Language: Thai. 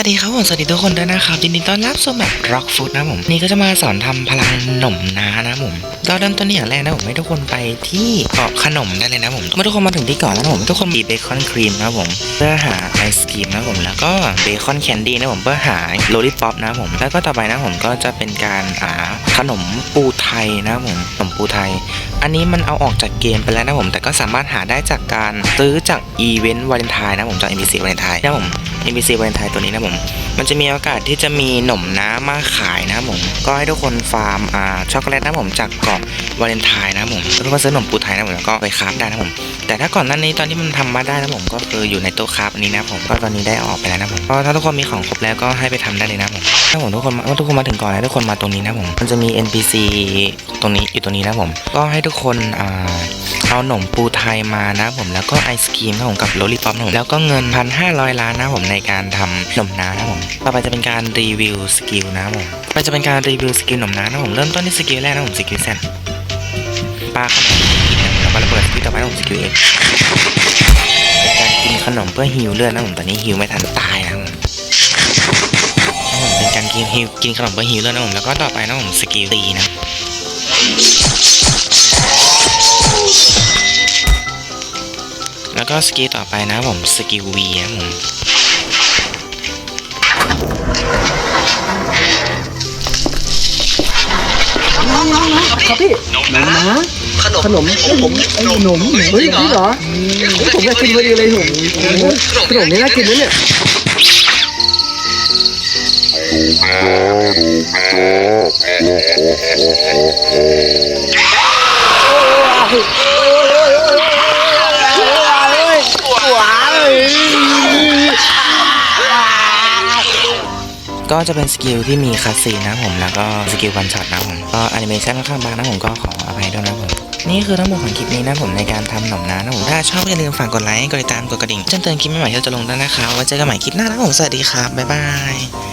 สวัสดีครับผมสวัสดีทุกคนด้วยนะครับยินดีต้อนรับสู่แบบ Rock Food นะผมนี่ก็จะมาสอนทำพลังหนมนานะผมเราเริ่มต้นอย่างแรกนะผมให้ทุกคนไปที่เกาะขนมได้เลยนะผมเมื่อทุกคนมาถึงที่เกาะแล้วนะผมทุกคนบีบเบคอนครีมนะผมเพื่อหาไอศครีมนะผมแล้วก็เบคอนแคนดี้นะผมเพื่อหาโลลิปอปนะผมแล้วก็ต่อไปนะผมก็จะเป็นการหาขนมปูไทยนะผมขนมปูไทยอันนี้มันเอาออกจากเกมไปแล้วนะผมแต่ก็สามารถหาได้จากการซื้อจากอีเวนต์วาเลนไทน์นะผมจาก NPC วาเลนไทน์นะผม NPC วาเลนไทน์ตัวนี้นะผม มันจะมีโอกาสที่จะมีหนมน้ำมาขายนะผม ก็ให้ทุกคนฟาร์มอ่าช็อกโกแลตนะผมจากเกาะวาเลนไทน์นะผมแล้วก็มาซื้อหนมปูไทยนะผมแล้วก็ไปคราฟได้นะผม แต่ถ้าก่อนหน้านี้ตอนที่มันทำมาได้นะผมก็คืออยู่ในโต๊ะคราฟอันนี้นะผมก็ตอนนี้ได้ออกไปแล้วนะผมก็ถ้าทุกคนมีของครบแล้วก็ให้ไปทำได้เลยนะผมถ้าผมทุกคนมาทุกคนมาถึงก่อนนะทุกคนมาตรงนี้นะผม มันจะมี NPC ตรงนี้อยู่ตรงนี้นะผม ก็ให้ทุกคนอ่าเอาหนมปูไทยมานะผมแล้วก็ไอศครีมนะผมกับโลลิปอปนะผมแล้วก็เงินพันห้าร้อยล้านนะผมในการทำหนมน้านะผมต่อไปจะเป็นการรีวิวสกิลนะผมต่อไปจะเป็นการรีวิวสกิลหนมน้านะผมเริ่มต้นที่สกิลแรกนะผมสกิลแซนปลาขนมแล้วก็ระเบิดสกิลต่อไปนะผมสกิลเอ็กเป็นการกินขนมเพื่อฮิวเลือดนะผมตอนนี้ฮิวไม่ทันตายนะผมนะผมเป็นการกินฮิวกินขนมเพื่อฮิวเลือดนะผมแล้วก็ต่อไปนะผมสกิลตีนะ แล้วก็สกิลต่อไปนะผมสกิลวีนะผมครับพี่หนมนะขนมขนมไอ้ผมไอ้หนมเฮ้ยนี่เหรอเฮ้ยผมอยากกินพอดีเลยผมโอ้โหขนมนี่น่ากินนะเนี่ย ก็จะเป็นสกิลที่มีคัสซีนะผมแล้วก็สกิลวันช็อตนะผมก็แอนิเมชันค่อนข้างบางนะผมก็ขออภัยด้วยนะผมนี่คือทั้งหมดของคลิปนี้นะผมในการทำหนมน้านะผมถ้าชอบอย่าลืมฝากกดไลค์กดติดตามกดกระดิ่งแจ้งเตือนคลิปใหม่ๆที่เราจะลงด้วยนะครับไว้เจอกันใหม่คลิปหน้านะผมสวัสดีครับบ๊ายบาย